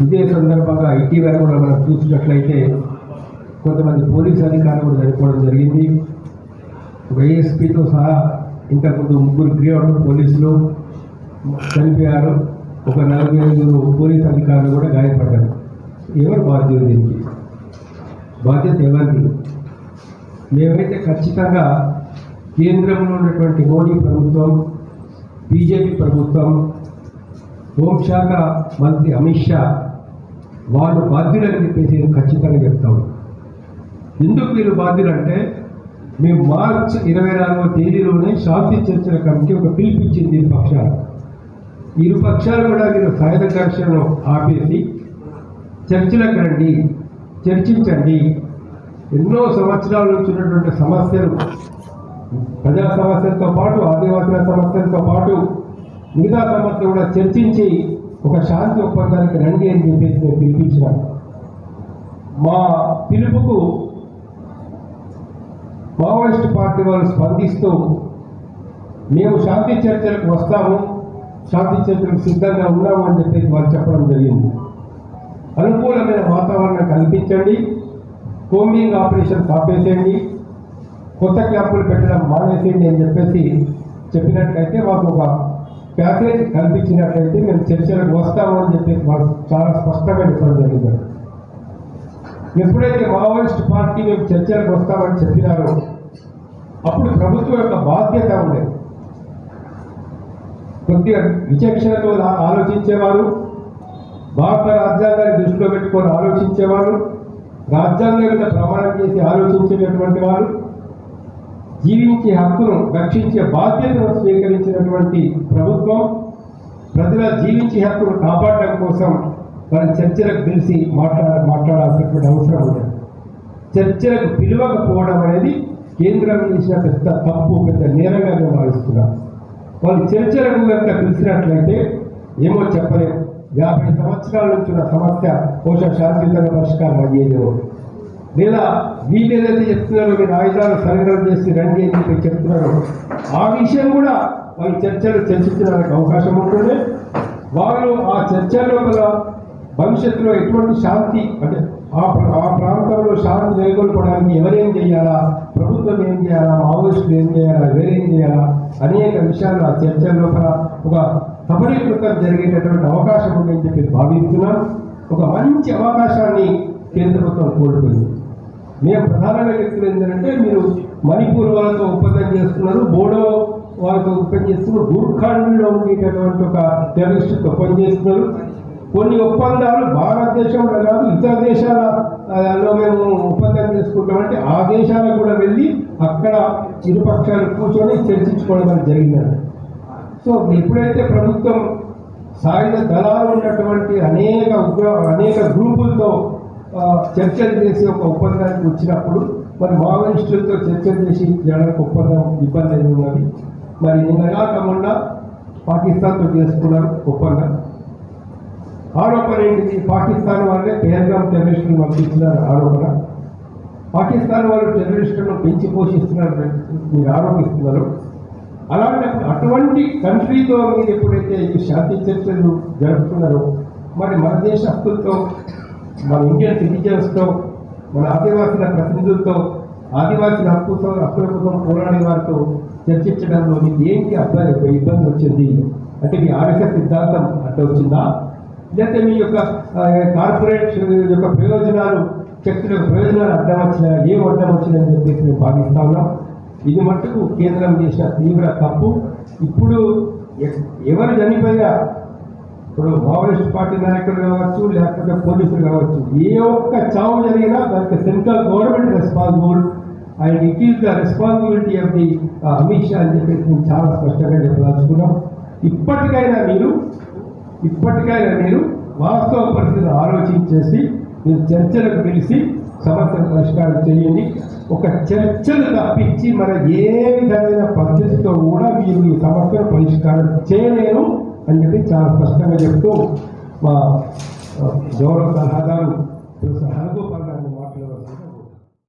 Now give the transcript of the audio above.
ఇదే సందర్భంగా ఇటీవల కూడా మనం చూసినట్లయితే కొంతమంది పోలీస్ అధికారులు కూడా చనిపోవడం జరిగింది. వైఎస్పీతో సహా ఇంతకుముందు ముగ్గురు గ్రేడ్ పోలీసులు చనిపోయారు. ఒక నలభై ఐదుగురు పోలీస్ అధికారులు కూడా గాయపడ్డారు. ఎవరు బాధ్యత దీనికి? బాధ్యత ఎవరిది? మేమైతే ఖచ్చితంగా కేంద్రంలో ఉన్నటువంటి మోడీ ప్రభుత్వం బీజేపీ ప్రభుత్వం హోంశాఖ మంత్రి అమిత్ షా వాళ్ళు బాధ్యులని చెప్పేసి నేను ఖచ్చితంగా చెప్తాము ఎందుకు వీళ్ళు బాధ్యులంటే మేము మార్చ్ ఇరవై నాలుగవ తేదీలోనే శాంతి చర్చల కమిటీ ఒక పిలిపించింది ఇరు పక్షాలు. ఇరు పక్షాలు కూడా మీరు సాయుధ ఘర్షణను ఆపేసి చర్చలకు రండి చర్చించండి. ఎన్నో సంవత్సరాల నుంచి ఉన్నటువంటి సమస్యలు ప్రజా సమస్యలతో పాటు ఆదివాసుల సమస్యలతో పాటు మిగతా సమస్యలు కూడా చర్చించి ఒక శాంతి ఒప్పందానికి రండి అని చెప్పేసి మేము పిలిపించినాను మా పిలుపుకు మావోయిస్ట్ పార్టీ వాళ్ళు స్పందిస్తూ మేము శాంతి చర్చలకు వస్తాము శాంతి చర్చలకు సిద్ధంగా ఉన్నాము అని చెప్పేసి వాళ్ళు చెప్పడం జరిగింది. అనుకూలమైన వాతావరణం కల్పించండి కోమింగ్ ఆపరేషన్ ఆపేసేయండి కొత్త క్యాంపులు పెట్టడం మానేసేయండి అని చెప్పేసి చెప్పినట్లయితే మాకు ఒక ప్యాకేజ్ కల్పించినట్లయితే మేము చర్చలకు వస్తాము అని చెప్పేసి మాకు చాలా స్పష్టంగా చెప్పడం జరిగింది. ఎప్పుడైతే మావోయిస్ట్ పార్టీ మేము చర్చలకు వస్తామని చెప్పినారో అప్పుడు ప్రభుత్వం యొక్క బాధ్యత ఉండేది కొద్దిగా విచక్షణతో ఆలోచించేవారు భారత రాజ్యాంగాన్ని దృష్టిలో పెట్టుకొని ఆలోచించేవారు రాజ్యాంగం మీద ప్రమాణం చేసి ఆలోచించేటటువంటి వారు జీవించే హక్కును రక్షించే బాధ్యతను స్వీకరించినటువంటి ప్రభుత్వం ప్రజల జీవించే హక్కును కాపాడడం కోసం వారి చర్చలకు పిలిచి మాట్లాడ మాట్లాడాల్సినటువంటి అవసరం ఉంది. చర్చలకు పిలవకపోవడం అనేది కేంద్రం చేసిన పెద్ద తప్పు పెద్ద నేరంగా మేము భావిస్తున్నాం వాళ్ళు చర్చలకు కనుక పిలిచినట్లయితే ఏమో చెప్పలేము యాభై సంవత్సరాల నుంచి ఉన్న సమస్య బహుశా శాంతియుతంగా పరిష్కారం అయ్యేదేమో లేదా వీళ్ళు ఏదైతే చెప్తున్నారో మీరు ఆయుధాలు సరెండర్ చేసి రండి అని చెప్పి చెప్తున్నారో ఆ విషయం కూడా వారి చర్చలు చర్చించడానికి అవకాశం ఉంటుంది. వారు ఆ చర్చల్లో లోపల భవిష్యత్తులో ఎటువంటి శాంతి అంటే ఆ ఆ ప్రాంతంలో శాంతి నెలకొల్పడానికి ఎవరేం చేయాలా ప్రభుత్వం ఏం చేయాలా మావోయిస్టులు ఏం చేయాలా వేరేం చేయాలా అనేక విషయాలు ఆ చర్చల లోపల ఒక సఫలీకృతం జరిగేటటువంటి అవకాశం ఉందని చెప్పి భావిస్తున్నాం. ఒక మంచి అవకాశాన్ని కేంద్ర ప్రభుత్వం కోల్పోయింది. మేము ప్రధానంగా వ్యక్తులు ఏంటంటే మీరు మణిపూర్ వాళ్ళతో ఒప్పందం చేస్తున్నారు బోడో వాళ్ళతో ఒప్పందం చేస్తున్నారు గూర్ఖాండ్లో ఉండేటటువంటి ఒక టెర్రరిస్టుతో ఒప్పందం చేస్తున్నారు కొన్ని ఒప్పందాలు భారతదేశంలో కాదు ఇతర దేశాలలో మేము ఒప్పందం చేసుకుంటామంటే ఆ దేశాలకు కూడా వెళ్ళి అక్కడ ఇరుపక్షాలు కూర్చొని చర్చించుకోవడం జరిగిందండి. సో ఎప్పుడైతే ప్రభుత్వం సాయుధ దళాలు ఉన్నటువంటి అనేక ఉగ్ర అనేక గ్రూపులతో చర్చలు చేసి ఒక ఒప్పందానికి వచ్చినప్పుడు మరి మావోయిస్టులతో చర్చలు చేసి జనాలకు ఒప్పందం ఇబ్బంది అయి ఉన్నది. మరి నిన్నగా కాకుండా పాకిస్తాన్తో చేసుకున్నారు ఒప్పందం. ఆరోపణ ఏంటిది? పాకిస్తాన్ వాళ్ళే పేర్గాం టెర్రరిస్టులు పంపిస్తున్నారు ఆరోపణ. పాకిస్తాన్ వాళ్ళు టెర్రరిస్టులను పెంచి పోషిస్తున్నారు మీరు ఆరోపిస్తున్నారు. అలాంటప్పుడు అటువంటి కంట్రీతో మీరు ఎప్పుడైతే ఈ శాంతి చర్చలు జరుపుతున్నారో మరి మన దేశస్తులతో మన ఇండియన్ సిటిజన్స్తో మన ఆదివాసుల ప్రతినిధులతో ఆదివాసుల హక్కుతో హక్కుల కోసం పోరాడే వారితో చర్చించడంలో మీకు ఏంటి అబ్బాయి ఇబ్బంది వచ్చింది? అంటే మీ ఆర్ఎస్ఎస్ సిద్ధాంతం అట్ట వచ్చిందా? లేకపోతే మీ యొక్క కార్పొరేట్ యొక్క ప్రయోజనాలు శక్తుల యొక్క ప్రయోజనాలు అడ్డం వచ్చినా ఏం అడ్డం వచ్చిందని చెప్పేసి మేము భావిస్తా ఉన్నాం. ఇది మట్టుకు కేంద్రం చేసిన తీవ్ర తప్పు. ఇప్పుడు ఎవరు చనిపోయినా ఇప్పుడు మావోయిస్ట్ పార్టీ నాయకులు కావచ్చు లేకపోతే పోలీసులు కావచ్చు ఏ ఒక్క చావు జరిగినా దానికి central government responsible. And it is the responsibility of the Amit Shah అని చెప్పేసి మేము చాలా స్పష్టంగా చెప్పదలుచుకున్నాం. ఇప్పటికైనా మీరు ఇప్పటికైనా మీరు వాస్తవ పరిస్థితిని ఆలోచించేసి మీరు చర్చలకు పిలిచి సమస్యను పరిష్కారం చేయండి. ఒక చర్చలు తప్పించి మన ఏ విధమైన పద్ధతితో కూడా మీరు ఈ సమస్యను పరిష్కారం చేయలేరు. అని చెప్పి చాలా స్పష్టంగా చెప్తూ మా గౌరవ సలహాదారు ప్రొఫెసర్